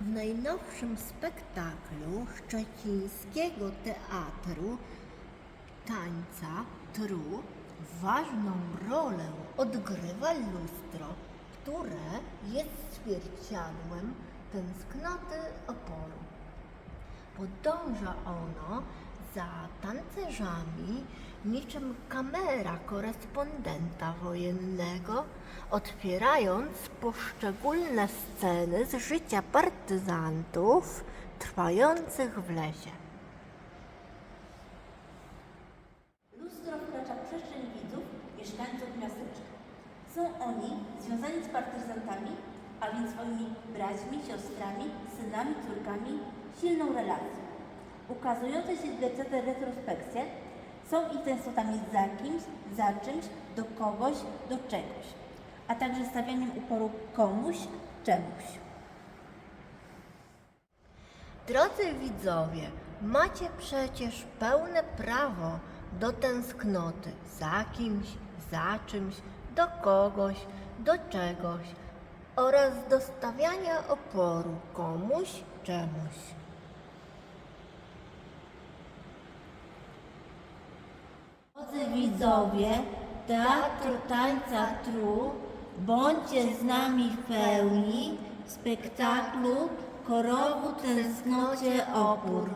W najnowszym spektaklu Szczecińskiego Teatru Tańca Tru ważną rolę odgrywa lustro, które jest zwierciadłem tęsknoty oporu. Podąża ono za tancerzami niczym kamera korespondenta wojennego, otwierając poszczególne sceny z życia partyzantów trwających w lesie. Lustro wkracza w przestrzeń widzów, mieszkańców miasteczka. Są oni związani z partyzantami, a więc swoimi braćmi, siostrami, synami, córkami, silną relacją. Ukazujące się w retrospekcje są ich tęsknotami za kimś, za czymś, do kogoś, do czegoś, a także stawianiem uporu komuś, czemuś. Drodzy widzowie, macie przecież pełne prawo do tęsknoty za kimś, za czymś, do kogoś, do czegoś oraz do stawiania oporu komuś, czemuś. Drodzy widzowie Teatru Tańca Tru, bądźcie z nami w pełni spektaklu Korowu Tęsknocie Opór.